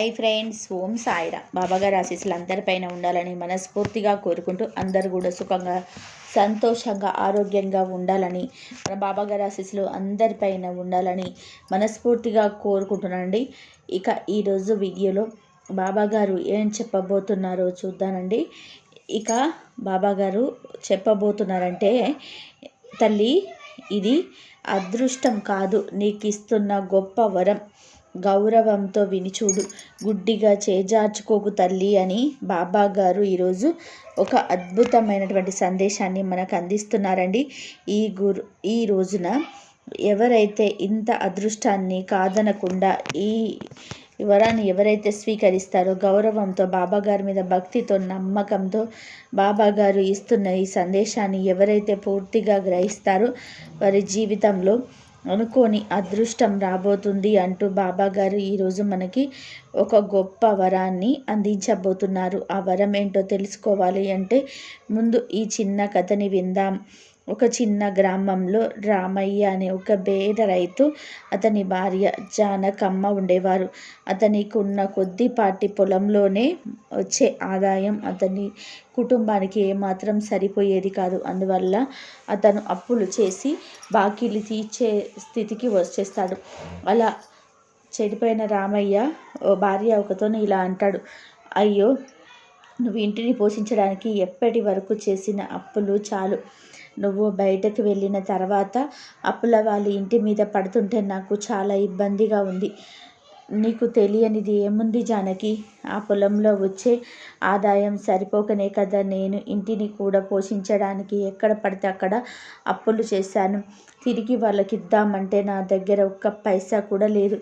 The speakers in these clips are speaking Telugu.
ఐ ఫ్రెండ్స్ ఓం సాయిరా. బాబాగారి ఆశీస్సులు అందరిపైన ఉండాలని మనస్ఫూర్తిగా కోరుకుంటూ అందరు కూడా సుఖంగా సంతోషంగా ఆరోగ్యంగా ఉండాలని మన బాబాగారి ఆశీస్సులు అందరిపైన ఉండాలని మనస్ఫూర్తిగా కోరుకుంటున్నానండి. ఇక ఈరోజు వీడియోలో బాబాగారు ఏం చెప్పబోతున్నారో చూద్దానండి. ఇక బాబాగారు చెప్పబోతున్నారంటే తల్లి ఇది అదృష్టం కాదు. నీకు ఇస్తున్న గొప్ప వరం. గౌరవంతో వినిచూడు గుడ్డిగా చేజార్చుకోకు తల్లి అని బాబా గారు ఈరోజు ఒక అద్భుతమైనటువంటి సందేశాన్ని మనకు అందిస్తున్నారండి. ఈ గురు ఈ రోజున ఎవరైతే ఇంత అదృష్టాన్ని కాదనకుండా ఈ వరాన్ని ఎవరైతే స్వీకరిస్తారో గౌరవంతో బాబాగారి మీద భక్తితో నమ్మకంతో బాబాగారు ఇస్తున్న ఈ సందేశాన్ని ఎవరైతే పూర్తిగా గ్రహిస్తారో వారి జీవితంలో అనుకోని అదృష్టం రాబోతుంది అంటూ బాబాగారు ఈరోజు మనకి ఒక గొప్ప వరాన్ని అందించబోతున్నారు. ఆ వరం ఏంటో తెలుసుకోవాలి అంటే ముందు ఈ చిన్న కథని విందాం. ఒక చిన్న గ్రామంలో రామయ్య అనే ఒక బేద రైతు అతని భార్య జానకమ్మ ఉండేవారు. అతనికి ఉన్న కొద్దిపాటి పొలంలోనే వచ్చే ఆదాయం అతని కుటుంబానికి ఏమాత్రం సరిపోయేది కాదు. అందువల్ల అతను అప్పులు చేసి బాకీలు తీర్చే స్థితికి వచ్చేస్తాడు. అలా చెడిపోయిన రామయ్య ఓ భార్య ఒకతోనే ఇలా అంటాడు. అయ్యో నువ్వు ఇంటిని పోషించడానికి ఎప్పటి వరకు చేసిన అప్పులు చాలు. నువ్వు బయటకు వెళ్ళిన తర్వాత అప్పుల వాళ్ళ ఇంటి మీద పడుతుంటే నాకు చాలా ఇబ్బందిగా ఉంది. నీకు తెలియనిది ఏముంది జానకి? ఆ పొలంలో వచ్చే ఆదాయం సరిపోకనే కదా నేను ఇంటిని కూడా పోషించడానికి ఎక్కడ పడితే అక్కడ అప్పులు చేశాను. తిరిగి వాళ్ళకి ఇద్దామంటే నా దగ్గర ఒక్క పైసా కూడా లేదు.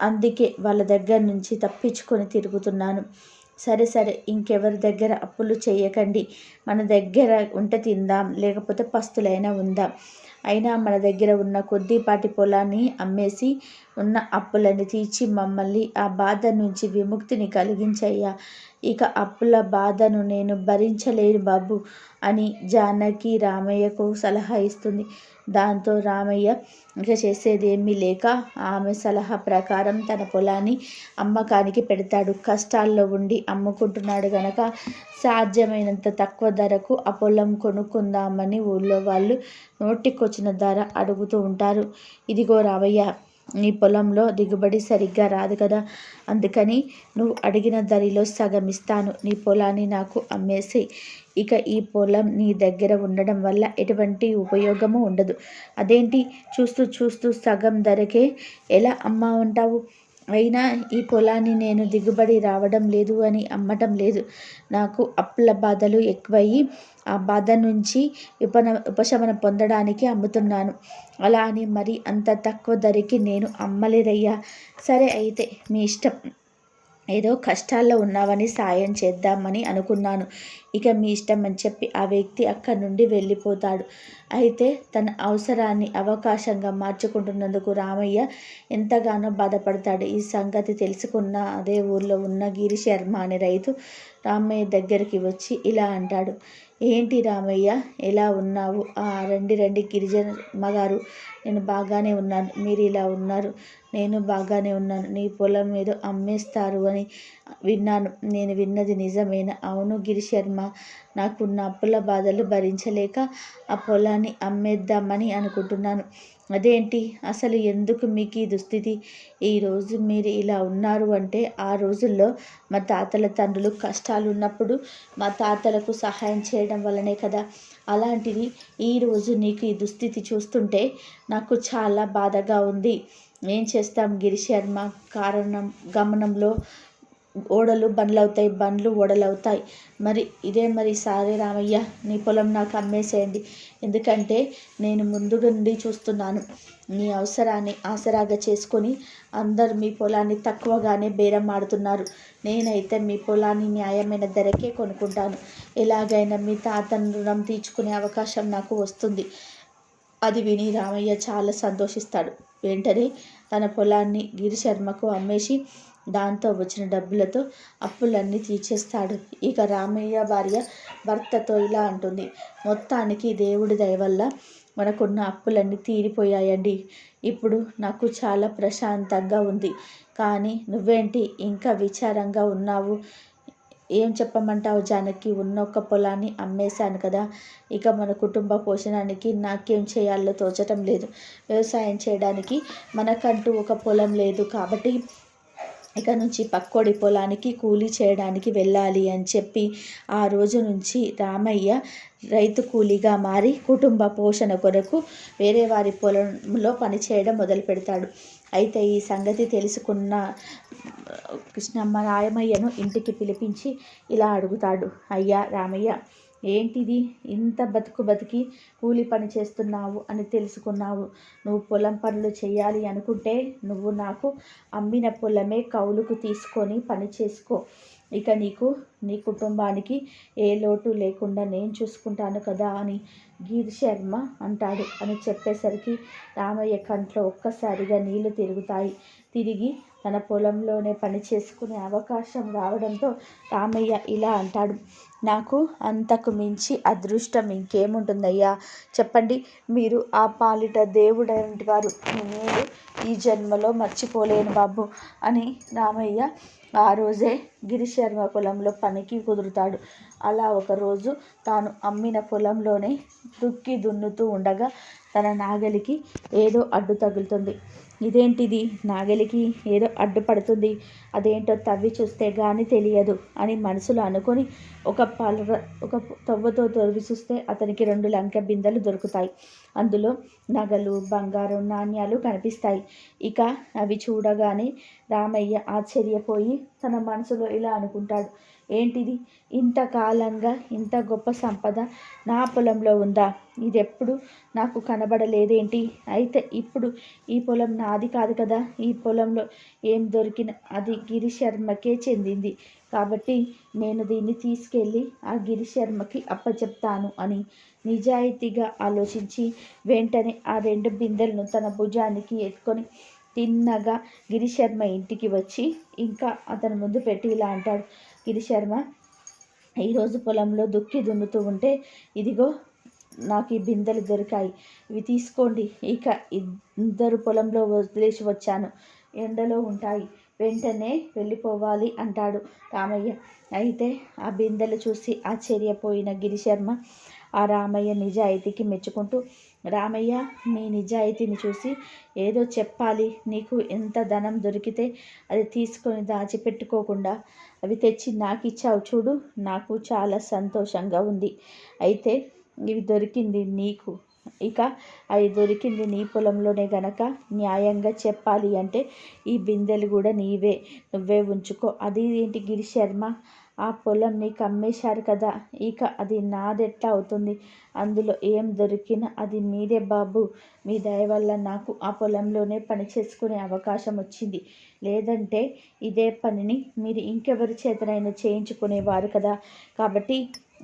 అందుకే వాళ్ళ దగ్గర నుంచి తప్పించుకొని తిరుగుతున్నాను. సరే సరే ఇంకెవరి దగ్గర అప్పులు చేయకండి. మన దగ్గర ఉంటే తిందాం లేకపోతే పస్తులైనా ఉందాం. అయినా మన దగ్గర ఉన్న కొద్దిపాటి పొలాన్ని అమ్మేసి ఉన్న అప్పులను తీర్చి మమ్మల్ని ఆ బాధ నుంచి విముక్తిని కలిగించయ్యా. ఇక అప్పుల బాధను నేను భరించలేను బాబు అని జానకి రామయ్యకు సలహా ఇస్తుంది. దాంతో రామయ్య ఇక చేసేది ఏమీ లేక ఆమె సలహా ప్రకారం తన పొలాన్ని అమ్మకానికి పెడతాడు. కష్టాల్లో ఉండి అమ్ముకుంటున్నాడు గనక సాధ్యమైనంత తక్కువ ధరకు ఆ పొలం కొనుక్కుందామని ఊళ్ళో వాళ్ళు నోటికొచ్చిన ధర అడుగుతూ ఉంటారు. ఇదిగో రామయ్య నీ పొలంలో దిగుబడి సరిగ్గా రాదు కదా. అందుకని నువ్వు అడిగిన ధరలో సగం ఇస్తాను. నీ పొలాన్ని నాకు అమ్మేసి ఇక ఈ పొలం నీ దగ్గర ఉండడం వల్ల ఎటువంటి ఉపయోగము ఉండదు. అదేంటి? చూస్తూ చూస్తూ సగం ధరకే ఎలా అమ్మా ఉంటావు? అయినా ఈ పొలాన్ని నేను దిగుబడి రావడం లేదు అని అమ్మటం లేదు. నాకు అప్పుల బాధలు ఎక్కువయ్యి ఆ బాధ నుంచి ఉపన ఉపశమనం పొందడానికి అమ్ముతున్నాను. అలా అని మరి అంత తక్కువ ధరకి నేను అమ్మలేదయ్యా. సరే అయితే మీ ఇష్టం. ఏదో కష్టాల్లో ఉన్నావని సాయం చేద్దామని అనుకున్నాను. ఇక మీ ఇష్టం అని చెప్పి ఆ వ్యక్తి అక్కడి నుండి వెళ్ళిపోతాడు. అయితే తన అవసరాన్ని అవకాశంగా మార్చుకుంటున్నందుకు రామయ్య ఎంతగానో బాధపడతాడు. ఈ సంగతి తెలుసుకున్న అదే ఊర్లో ఉన్న గిరి శర్మ అనే రైతు రామయ్య దగ్గరికి వచ్చి ఇలా అంటాడు. ఏంటి రామయ్య ఎలా ఉన్నావు? ఆ రండి రండి గిరిజన గారు. నేను బాగానే ఉన్నాను. మీరు ఇలా ఉన్నారు. నేను బాగానే ఉన్నాను. నీ పొలం ఏదో అమ్మేస్తారు అని విన్నాను. నేను విన్నది నిజమేనా? అవును గిరి నాకున్న అప్పుల బాధలు భరించలేక ఆ పొలాన్ని అమ్మేద్దామని అనుకుంటున్నాను. అదేంటి? అసలు ఎందుకు మీకు ఈ దుస్థితి? ఈరోజు మీరు ఇలా ఉన్నారు అంటే ఆ రోజుల్లో మా తాతల తండ్రులు కష్టాలు ఉన్నప్పుడు మా తాతలకు సహాయం చేయడం వల్లనే కదా. అలాంటిది ఈరోజు నీకు ఈ దుస్థితి చూస్తుంటే నాకు చాలా బాధగా ఉంది. ఏం చేస్తాం గిరిశర్మ? కారణం గమనంలో ఓడలు బండ్లు అవుతాయి బండ్లు ఓడలవుతాయి. మరి ఇదే మరి సారే రామయ్య నీ పొలం నాకు అమ్మేసేయండి. ఎందుకంటే నేను ముందుగా నుండి చూస్తున్నాను. నీ అవసరాన్ని ఆసరాగా చేసుకొని అందరు మీ పొలాన్ని తక్కువగానే బేరం ఆడుతున్నారు. నేనైతే మీ పొలాన్ని న్యాయమైన ధరకే కొనుక్కుంటాను. ఎలాగైనా మీ తాతను రుణం తీర్చుకునే అవకాశం నాకు వస్తుంది. అది విని రామయ్య చాలా సంతోషిస్తాడు. వెంటనే తన పొలాన్ని గిరిశర్మకు అమ్మేసి దాంతో వచ్చిన డబ్బులతో అప్పులన్నీ తీర్చేస్తాడు. ఇక రామయ్య భార్య భర్తతో ఇలా అంటుంది. మొత్తానికి దేవుడి దయ వల్ల మనకున్న అప్పులన్నీ తీరిపోయాయండి. ఇప్పుడు నాకు చాలా ప్రశాంతంగా ఉంది. కానీ నువ్వేంటి ఇంకా విచారంగా ఉన్నావు? ఏం చెప్పమంటావు జానకి? ఉన్న ఒక పొలాన్ని అమ్మేశాను కదా. ఇక మన కుటుంబ పోషణానికి నాకేం చేయాలో తోచటం లేదు. వ్యవసాయం చేయడానికి మనకంటూ ఒక పొలం లేదు కాబట్టి ఇక నుంచి పక్కోడి పొలానికి కూలీ చేయడానికి వెళ్ళాలి అని చెప్పి ఆ రోజు నుంచి రామయ్య రైతు కూలీగా మారి కుటుంబ పోషణ కొరకు వేరే వారి పొలంలో పనిచేయడం మొదలు పెడతాడు. అయితే ఈ సంగతి తెలుసుకున్న కృష్ణమ్మ రామయ్యను ఇంటికి పిలిపించి ఇలా అడుగుతాడు. అయ్యా రామయ్య ఏంటిది? ఇంత బతుకు బతికి కూలి పని చేస్తున్నావు అని తెలుసుకున్నావు. నువ్వు పొలం పనులు చేయాలి అనుకుంటే నువ్వు నాకు అమ్మిన పొలమే కౌలుకు తీసుకొని పని చేసుకో. ఇక నీకు నీ కుటుంబానికి ఏ లోటు లేకుండా నేను చూసుకుంటాను కదా అని గీర్ శర్మ అంటాడు. అని చెప్పేసరికి రామయ్య కంట్లో ఒక్కసారిగా నీళ్ళు తిరుగుతాయి. తిరిగి తన పొలంలోనే పని చేసుకునే అవకాశం రావడంతో రామయ్య ఇలా అంటాడు. నాకు అంతకు మించి అదృష్టం ఇంకేముంటుందయ్యా? చెప్పండి. మీరు ఆ పాలిట దేవుడంటి వారు. నేను ఈ జన్మలో మర్చిపోలేను బాబు అని రామయ్య ఆ రోజే గిరిశర్మ పొలంలో పనికి కుదురుతాడు. అలా ఒకరోజు తాను అమ్మిన పొలంలోనే దుక్కి దున్నుతూ ఉండగా తన నాగలికి ఏదో అడ్డు తగులుతుంది. ఇదేంటిది? నాగలికి ఏదో అడ్డుపడుతుంది. అదేంటో తవ్వి చూస్తే కానీ తెలియదు అని మనసులో అనుకొని ఒక పల ఒక తవ్వతో తవ్వి చూస్తే అతనికి రెండు లంక బిందెలు దొరుకుతాయి. అందులో నగలు బంగారం నాణ్యాలు కనిపిస్తాయి. ఇక అవి చూడగానే రామయ్య ఆశ్చర్యపోయి తన మనసులో ఇలా అనుకుంటాడు. ఏంటిది? ఇంతకాలంగా ఇంత గొప్ప సంపద నా పొలంలో ఉందా? ఇది ఎప్పుడు నాకు కనబడలేదేంటి? అయితే ఇప్పుడు ఈ పొలం నాది కాదు కదా. ఈ పొలంలో ఏం దొరికిన అది గిరిశర్మకే చెందింది. కాబట్టి నేను దీన్ని తీసుకెళ్ళి ఆ గిరిశర్మకి అప్పచెప్తాను అని నిజాయితీగా ఆలోచించి వెంటనే ఆ రెండు బిందెలను తన భుజానికి ఎత్తుకొని తిన్నగా గిరిశర్మ ఇంటికి వచ్చి ఇంకా అతని ముందు పెట్టి ఇలా అంటాడు. గిరిశర్మ ఈరోజు పొలంలో దుక్కి దున్నుతూ ఉంటే ఇదిగో నాకు ఈ బిందెలు దొరికాయి. ఇవి తీసుకోండి. ఇక ఇద్దరు పొలంలో వదిలేసి వచ్చాను. ఎండలో ఉంటాయి. వెంటనే వెళ్ళిపోవాలి అంటాడు రామయ్య. అయితే ఆ బిందెలు చూసి ఆశ్చర్యపోయిన గిరిశర్మ ఆ రామయ్య నిజాయితీకి మెచ్చుకుంటూ రామయ్య నీ నిజాయితీని చూసి ఏదో చెప్పాలి. నీకు ఎంత ధనం దొరికితే అది తీసుకొని దాచిపెట్టుకోకుండా అవి తెచ్చి నాకు ఇచ్చావు చూడు నాకు చాలా సంతోషంగా ఉంది. అయితే ఇవి దొరికింది నీకు. ఇక అవి దొరికింది నీ పొలంలోనే గనక న్యాయంగా చెప్పాలి అంటే ఈ బిందెలు కూడా నీవే. నువ్వే ఉంచుకో. అది ఏంటి గిరి శర్మ? ఆ పొలం నీకు అమ్మేశారు కదా ఇక అది నాదెట్లా అవుతుంది? అందులో ఏం దొరికినా అది మీదే బాబు. మీ దయ వల్ల నాకు ఆ పొలంలోనే పని చేసుకునే అవకాశం వచ్చింది. లేదంటే ఇదే పనిని మీరు ఇంకెవరి చేతనైనా చేయించుకునేవారు కదా. కాబట్టి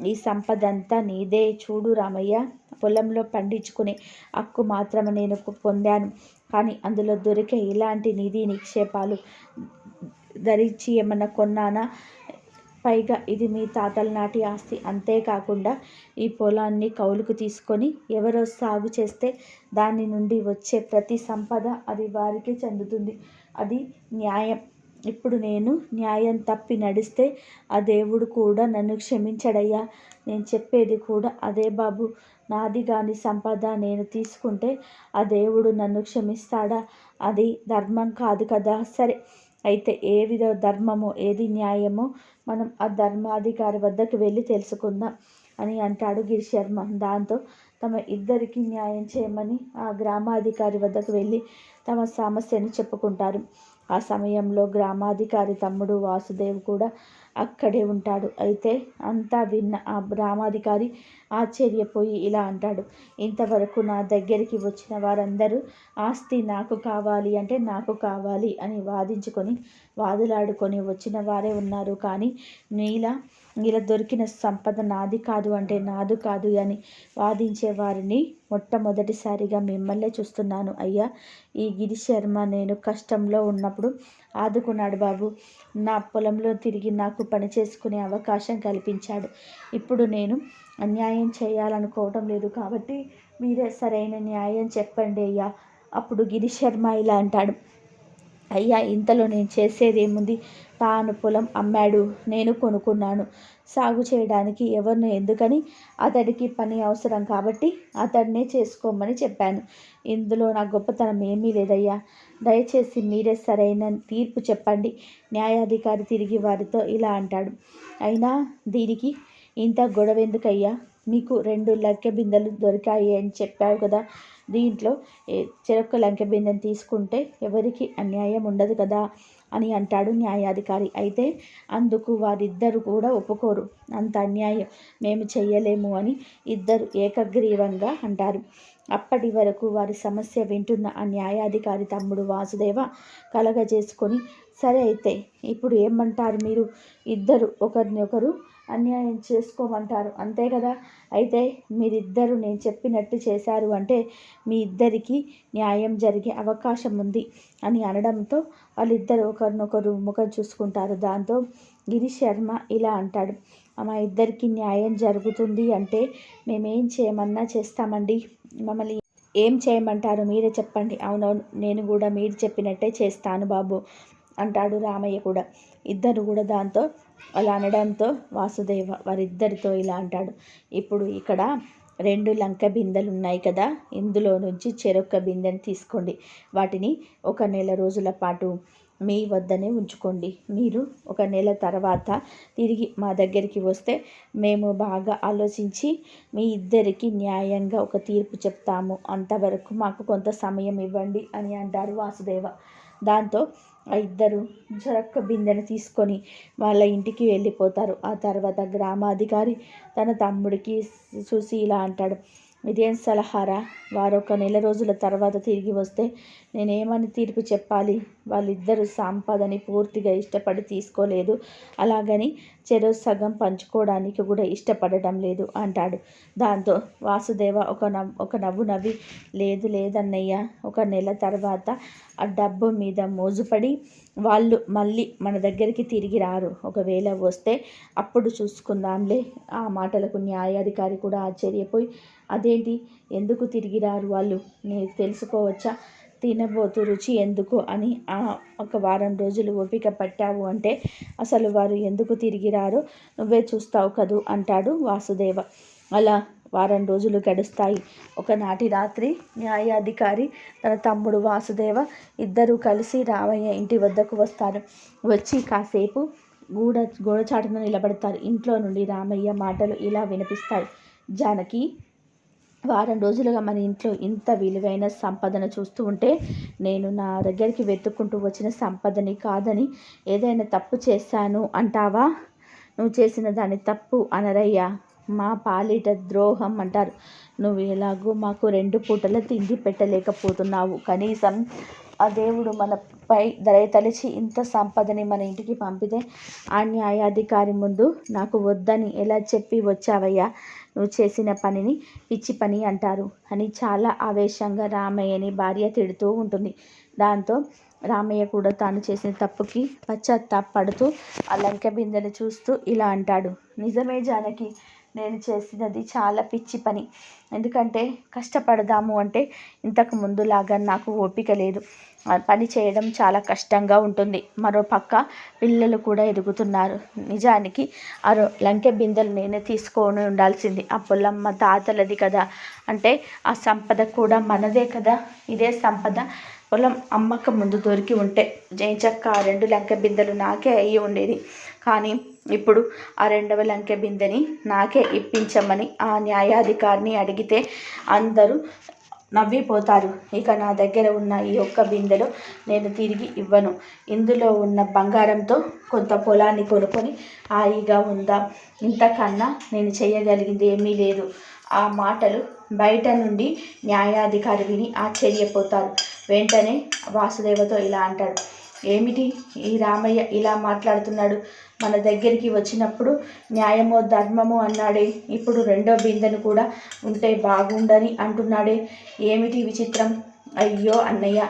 ఈ సంపద అంతా నీదే. చూడు రామయ్య పొలంలో పండించుకునే హక్కు మాత్రమే నేను పొందాను. కానీ అందులో దొరికే ఇలాంటి నిధి నిక్షేపాలు ధరించి ఏమన్నా కొన్నానా? పైగా ఇది మీ తాతల నాటి ఆస్తి. అంతేకాకుండా ఈ పొలాన్ని కౌలుకు తీసుకొని ఎవరో సాగు చేస్తే దాని నుండి వచ్చే ప్రతి సంపద అది వారికి చెందుతుంది. అది న్యాయం. ఇప్పుడు నేను న్యాయం తప్పి నడిస్తే ఆ దేవుడు కూడా నన్ను క్షమించడయ్యా. నేను చెప్పేది కూడా అదే బాబు. నాది కాని సంపద నేను తీసుకుంటే ఆ దేవుడు నన్ను క్షమిస్తాడా? అది ధర్మం కాదు కదా. సరే. అయితే ఏ విధ ధర్మము ఏది న్యాయమో మనం ఆ ధర్మాధికారి వద్దకు వెళ్ళి తెలుసుకుందాం అని అంటాడు గిరిశర్మ దాంతో తమ ఇద్దరికి న్యాయం చేయమని ఆ గ్రామాధికారి వద్దకు వెళ్ళి తమ సమస్యను చెప్పుకుంటారు. ఆ సమయంలో గ్రామాధికారి తమ్ముడు వాసుదేవ్ కూడా అక్కడే ఉంటాడు. అయితే అంతా విన్న ఆ గ్రామాధికారి ఆశ్చర్యపోయి ఇలా అంటాడు. ఇంతవరకు నా దగ్గరికి వచ్చిన వారందరూ ఆస్తి నాకు కావాలి అంటే నాకు కావాలి అని వాదించుకొని వాదులాడుకొని వచ్చిన వారే ఉన్నారు. కానీ నీలా ఇలా దొరికిన సంపద నాది కాదు అంటే నాదు కాదు అని వాదించే వారిని మొట్టమొదటిసారిగా మిమ్మల్నే చూస్తున్నాను. అయ్యా ఈ గిరి శర్మ నేను కష్టంలో ఉన్నప్పుడు ఆదుకున్నాడు బాబు. నా పొలంలో తిరిగి నాకు పని చేసుకునే అవకాశం కల్పించాడు. ఇప్పుడు నేను అన్యాయం చేయాలనుకోవటం లేదు కాబట్టి మీరే సరైన న్యాయం చెప్పండి అయ్యా. అప్పుడు గిరిశర్మ ఇలా అంటాడు. అయ్యా ఇంతలో నేను చేసేదేముంది? తాను పొలం అమ్మాడు నేను కొనుక్కున్నాను. సాగు చేయడానికి ఎవరిని ఎందుకని? అతడికి పని అవసరం కాబట్టి అతడినే చేసుకోమని చెప్పాను. ఇందులో నా గొప్పతనం ఏమీ లేదయ్యా. దయచేసి మీరే సరైన తీర్పు చెప్పండి. న్యాయాధికారి తిరిగి వారితో ఇలా అంటాడు. అయినా దీనికి ఇంత గొడవ ఎందుకయ్యా మీకు రెండు లంకె బిందెలు దొరికాయి అని చెప్పావు కదా. దీంట్లో చెరొక్క లంకె బిందెని తీసుకుంటే ఎవరికి అన్యాయం ఉండదు కదా అని అంటాడు న్యాయాధికారి. అయితే అందుకు వారిద్దరు కూడా ఒప్పుకోరు. అంత అన్యాయం మేము చెయ్యలేము అని ఇద్దరు ఏకగ్రీవంగా అంటారు. అప్పటి వరకు వారి సమస్య వింటున్న ఆ న్యాయాధికారి తమ్ముడు వాసుదేవ కలగజేసుకొని సరే అయితే ఇప్పుడు ఏమంటారు మీరు? ఇద్దరు ఒకరిని ఒకరు అన్యాయం చేసుకోమంటారు. అంతే కదా? అయితే మీరిద్దరు నేను చెప్పినట్టు చేశారు అంటే మీ ఇద్దరికి న్యాయం జరిగే అవకాశం ఉంది అని అనడంతో వాళ్ళిద్దరు ఒకరినొకరు ముఖం చూసుకుంటారు. దాంతో గిరి శర్మ ఇలా అంటాడు. మా ఇద్దరికి న్యాయం జరుగుతుంది అంటే మేమేం చేయమన్నా చేస్తామండి. మమ్మల్ని ఏం చేయమంటారు? మీరే చెప్పండి. అవునవును నేను కూడా మీరు చెప్పినట్టే చేస్తాను బాబు అంటాడు రామయ్య కూడా. ఇద్దరు కూడా దాంతో అలా అనడంతో వాసుదేవ వారిద్దరితో ఇలా అంటాడు. ఇప్పుడు ఇక్కడ రెండు లంక బిందెలు ఉన్నాయి కదా ఇందులో నుంచి చెరొక్క బిందెని తీసుకోండి. వాటిని ఒక నెల రోజుల పాటు మీ వద్దనే ఉంచుకోండి. మీరు ఒక నెల తర్వాత తిరిగి మా దగ్గరికి వస్తే మేము బాగా ఆలోచించి మీ ఇద్దరికి న్యాయంగా ఒక తీర్పు చెప్తాము. అంతవరకు మాకు కొంత సమయం ఇవ్వండి అని అంటారు వాసుదేవ. దాంతో ఆ ఇద్దరు జరక్క బిందెను తీసుకొని వాళ్ళ ఇంటికి వెళ్ళిపోతారు. ఆ తర్వాత గ్రామాధికారి తన తమ్ముడికి సుశీల అంటాడు ఇదేం సలహారా? వారు ఒక నెల రోజుల తర్వాత తిరిగి వస్తే నేనేమని తీర్పు చెప్పాలి? వాళ్ళిద్దరూ సంపదని పూర్తిగా ఇష్టపడి తీసుకోలేదు. అలాగని చెరో సగం పంచుకోవడానికి కూడా ఇష్టపడటం లేదు అంటాడు. దాంతో వాసుదేవ ఒక నవ్ ఒక నవ్వు నవ్వి లేదు లేదన్నయ్య ఒక నెల తర్వాత ఆ డబ్బు మీద మోజుపడి వాళ్ళు మళ్ళీ మన దగ్గరికి తిరిగి రారు. ఒకవేళ వస్తే అప్పుడు చూసుకుందాంలే. ఆ మాటలకు న్యాయాధికారి కూడా ఆశ్చర్యపోయి అదేంటి? ఎందుకు తిరిగి రారు వాళ్ళు? నేను తెలుసుకోవచ్చా? తినబోతు రుచి ఎందుకు? అని ఒక వారం రోజులు ఓపిక పట్టావు అంటే అసలు వారు ఎందుకు తిరిగి రారో? నువ్వే చూస్తావు కదూ అంటాడు వాసుదేవ. అలా వారం రోజులు గడుస్తాయి. ఒకనాటి రాత్రి న్యాయాధికారి తన తమ్ముడు వాసుదేవ ఇద్దరూ కలిసి రామయ్య ఇంటి వద్దకు వస్తారు. వచ్చి కాసేపు గూడ గోడచాటున నిలబడతారు. ఇంట్లో నుండి రామయ్య మాటలు ఇలా వినిపిస్తాయి. జానకి వారం రోజులుగా మన ఇంట్లో ఇంత విలువైన సంపదను చూస్తూ ఉంటే నేను నా దగ్గరికి వెతుక్కుంటూ వచ్చిన సంపదని కాదని ఏదైనా తప్పు చేశాను అంటావా? నువ్వు చేసిన దాని తప్పు అనరయ్యా. మా పాలిట ద్రోహం అంటారు. నువ్వు ఎలాగో మాకు రెండు పూటల తిండి పెట్టలేకపోతున్నావు. కనీసం ఆ దేవుడు మనపై దయతలిచి ఇంత సంపదని మన ఇంటికి పంపితే ఆ న్యాయాధికారి ముందు నాకు వద్దని ఎలా చెప్పి వచ్చావయ్యా? నువ్వు చేసిన పనిని పిచ్చి పని అంటారు అని చాలా ఆవేశంగా రామయ్యని భార్య తిడుతూ ఉంటుంది. దాంతో రామయ్య కూడా తాను చేసిన తప్పుకి పశ్చాత్తాపడుతూ ఆ లంక బిందెను చూస్తూ ఇలా అంటాడు. నిజమే జానకి. నేను చేసినది చాలా పిచ్చి పని. ఎందుకంటే కష్టపడదాము అంటే ఇంతకు ముందులాగా నాకు ఓపిక లేదు. పని చేయడం చాలా కష్టంగా ఉంటుంది. మరో పక్క పిల్లలు కూడా ఎదుగుతున్నారు. నిజానికి ఆ లంకె బిందెలు నేనే తీసుకొని ఉండాల్సింది. ఆ పొలమ్మ తాతలది కదా. అంటే ఆ సంపద కూడా మనదే కదా. ఇదే సంపద. పొలం అమ్మక ముందు దొరికి ఉంటే జయించక్క ఆ రెండు లంకె బిందెలు నాకే అయ్యి ఉండేది. కానీ ఇప్పుడు ఆ రెండవ లంకె బిందెని నాకే ఇప్పించమని ఆ న్యాయాధికారిని అడిగితే అందరూ నవ్విపోతారు. ఇక నా దగ్గర ఉన్న ఈ ఒక్క బిందెలో నేను తిరిగి ఇవ్వను. ఇందులో ఉన్న బంగారంతో కొంత పొలాన్ని కొనుక్కొని హాయిగా ఉందా? ఇంతకన్నా నేను చేయగలిగింది ఏమీ లేదు. ఆ మాటలు బయట నుండి న్యాయాధికారి విని ఆశ్చర్యపోతారు. వెంటనే వాసుదేవతో ఇలా అంటాడు. ఏమిటి? ఈ రామయ్య ఇలా మాట్లాడుతున్నాడు. మన దగ్గరికి వచ్చినప్పుడు న్యాయమో ధర్మమో అన్నాడే. ఇప్పుడు రెండో బిందెను కూడా ఉంటే బాగుండని అంటున్నాడే. ఏమిటి విచిత్రం? అయ్యో అన్నయ్య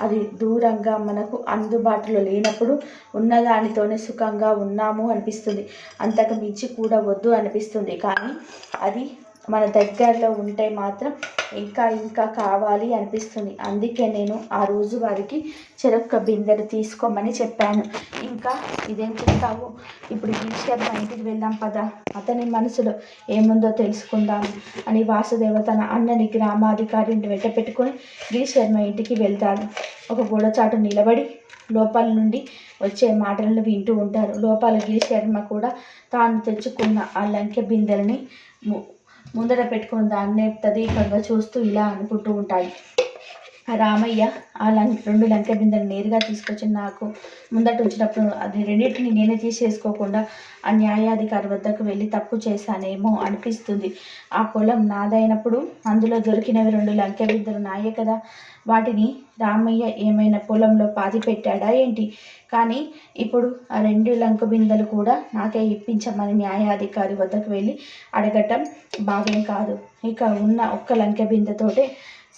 అది దూరంగా మనకు అందుబాటులో లేనప్పుడు ఉన్నదానితోనే సుఖంగా ఉన్నాము అనిపిస్తుంది. అంతకు మించి కూడా వద్దు అనిపిస్తుంది. కానీ అది మన దగ్గరలో ఉంటే మాత్రం ఇంకా ఇంకా కావాలి అనిపిస్తుంది. అందుకే నేను ఆ రోజు వారికి చెరొక్క బిందెను తీసుకోమని చెప్పాను. ఇంకా ఇదేం చెప్తావు? ఇప్పుడు ఈశ్వర్ మా ఇంటికి వెళ్దాం పద. అతని మనసులో ఏముందో తెలుసుకుందాం అని వాసుదేవ తన అన్నని గ్రామాధికారిని వెంట పెట్టుకొని గిరిశర్మ ఇంటికి వెళ్తాడు. ఒక గోడచాటు నిలబడి లోపల నుండి వచ్చే మాటలను వింటూ ఉంటారు. లోపల గిరిశర్మ కూడా తాను తెచ్చుకున్న ఆ లంకె బిందెలని ముందర పెట్టుకున్న దాన్నే తదేకంగా చూస్తూ ఇలా అనుకుంటూ ఉంటాయి రామయ్య ఆ లం రెండు లంక బిందెలు నేరుగా తీసుకొచ్చి నాకు ముందట ఉంచినప్పుడు అది రెండింటిని నేనే తీసేసుకోకుండా ఆ న్యాయాధికారి వద్దకు వెళ్ళి తప్పు చేశానేమో అనిపిస్తుంది. ఆ పొలం నాదైనప్పుడు అందులో దొరికినవి రెండు లంక బిందెలు నాయే కదా. వాటిని రామయ్య ఏమైనా పొలంలో పాతి పెట్టాడా ఏంటి? కానీ ఇప్పుడు ఆ రెండు లంక బిందెలు కూడా నాకే ఇప్పించమని న్యాయాధికారి వద్దకు వెళ్ళి అడగటం బాగేం కాదు. ఇక ఉన్న ఒక్క లంక బిందెతోటే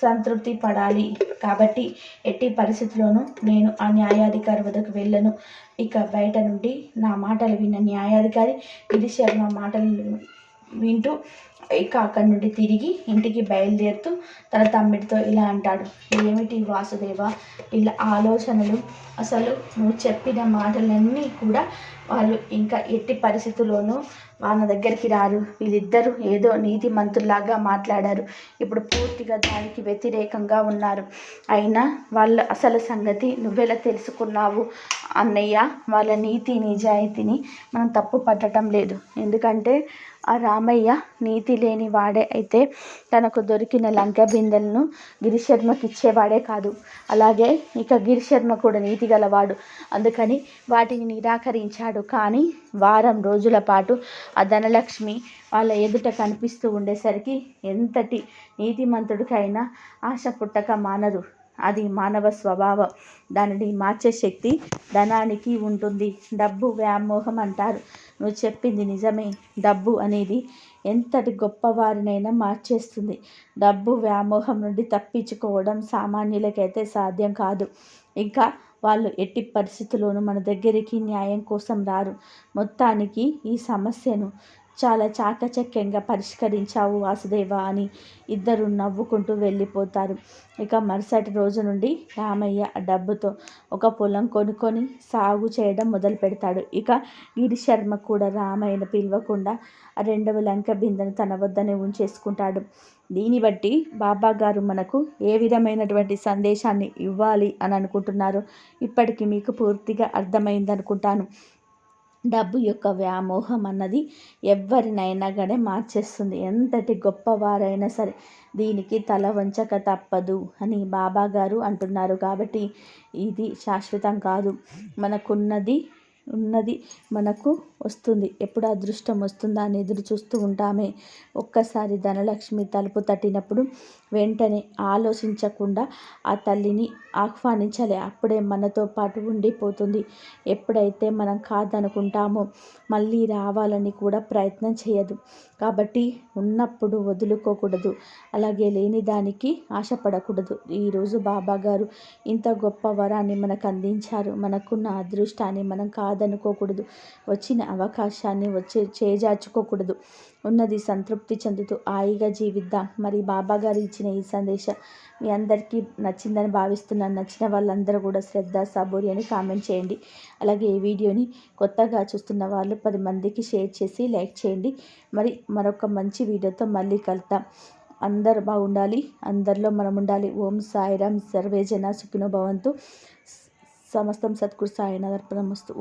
సంతృప్తి పడాలి. కాబట్టి ఎట్టి పరిస్థితుల్లోనూ నేను ఆ న్యాయాధికారి వద్దకు వెళ్ళను. ఇక బయట నుండి నా మాటలు విన్న న్యాయాధికారి గిరిశర్మ మాటలు వింటూ ఇక అక్కడి నుండి తిరిగి ఇంటికి బయలుదేరుతూ తన తమ్మిడితో ఇలా అంటాడు. ఏమిటి వాసుదేవ? ఇలా ఆలోచనలు? అసలు నువ్వు చెప్పిన మాటలన్నీ కూడా వాళ్ళు ఇంకా ఎట్టి పరిస్థితుల్లోనూ వాళ్ళ దగ్గరికి రారు. వీళ్ళిద్దరూ ఏదో నీతి మంతుల్లాగా మాట్లాడారు. ఇప్పుడు పూర్తిగా దానికి వ్యతిరేకంగా ఉన్నారు. అయినా వాళ్ళ అసలు సంగతి నువ్వెలా తెలుసుకున్నావు? అన్నయ్య వాళ్ళ నీతి నిజాయితీని మనం తప్పు పట్టడం లేదు. ఎందుకంటే ఆ రామయ్య నీతి లేని వాడే అయితే తనకు దొరికిన లంక బిందెలను గిరిశర్మకి ఇచ్చేవాడే కాదు. అలాగే ఇక గిరిశర్మ కూడా నీతి గలవాడు. అందుకని వాటిని నిరాకరించాడు. కానీ వారం రోజుల పాటు ఆ ధనలక్ష్మి వాళ్ళ ఎదుట కనిపిస్తూ ఉండేసరికి ఎంతటి నీతిమంతుడికైనా ఆశ పుట్టక మానదు. అది మానవ స్వభావం. దానిని మార్చే శక్తి ధనానికి ఉంటుంది. డబ్బు వ్యామోహం అంటారు. నువ్వు చెప్పింది నిజమే. డబ్బు అనేది ఎంతటి గొప్పవారినైనా మార్చేస్తుంది. డబ్బు వ్యామోహం నుండి తప్పించుకోవడం సామాన్యులకైతే సాధ్యం కాదు. ఇంకా వాళ్ళు ఎట్టి పరిస్థితుల్లోనూ మన దగ్గరికి న్యాయం కోసం రారు. మొత్తానికి ఈ సమస్యను చాలా చాకచక్యంగా పరిష్కరించావు వాసుదేవ అని ఇద్దరు నవ్వుకుంటూ వెళ్ళిపోతారు. ఇక మరుసటి రోజు నుండి రామయ్య డబ్బుతో ఒక పొలం కొనుక్కొని సాగు చేయడం మొదలు పెడతాడు. ఇక గిరిశర్మ కూడా రామయ్యను పిలవకుండా రెండవ లంక బిందెను తన వద్దనే ఉంచేసుకుంటాడు. దీన్ని బట్టి బాబా గారు మనకు ఏ విధమైనటువంటి సందేశాన్ని ఇవ్వాలి అని అనుకుంటున్నారు ఇప్పటికీ మీకు పూర్తిగా అర్థమైంది అనుకుంటాను డబ్బు యొక్క వ్యామోహం అన్నది ఎవరినైనా కానీ మార్చేస్తుంది. ఎంతటి గొప్పవారైనా సరే దీనికి తల వంచక తప్పదు అని బాబా గారు అంటున్నారు. కాబట్టి ఇది శాశ్వతం కాదు. మనకున్నది ఉన్నది మనకు వస్తుంది. ఎప్పుడు అదృష్టం వస్తుందా అని ఎదురు చూస్తూ ఉంటామే. ఒక్కసారి ధనలక్ష్మి తలుపు తట్టినప్పుడు వెంటనే ఆలోచించకుండా ఆ తల్లిని ఆహ్వానించాలి. అప్పుడే మనతో పాటు ఉండిపోతుంది. ఎప్పుడైతే మనం కాదనుకుంటామో మళ్ళీ రావాలని కూడా ప్రయత్నం చేయదు. కాబట్టి ఉన్నప్పుడు వదులుకోకూడదు. అలాగే లేని దానికి ఆశపడకూడదు. ఈరోజు బాబా గారు ఇంత గొప్ప వరాన్ని మనకు అందించారు. మనకున్న అదృష్టాన్ని మనం కాదు కాదనుకోకూడదు. వచ్చిన అవకాశాన్ని వచ్చే చేజార్చుకోకూడదు. ఉన్నది సంతృప్తి చెందుతూ హాయిగా జీవిద్దాం. మరి బాబా గారు ఇచ్చిన ఈ సందేశం మీ అందరికీ నచ్చిందని భావిస్తున్నాను. నచ్చిన వాళ్ళందరూ కూడా శ్రద్ధ సబూరి అని కామెంట్ చేయండి. అలాగే ఈ వీడియోని కొత్తగా చూస్తున్న వాళ్ళు పది మందికి షేర్ చేసి లైక్ చేయండి. మరి మరొక మంచి వీడియోతో మళ్ళీ కలుద్దాం. అందరు బాగుండాలి. అందరిలో మనం ఉండాలి. ఓం సాయిరామ్ సర్వేజన సుఖినో భవంతు. సమస్తం సత్కురు సాయినాథర్పణమస్తు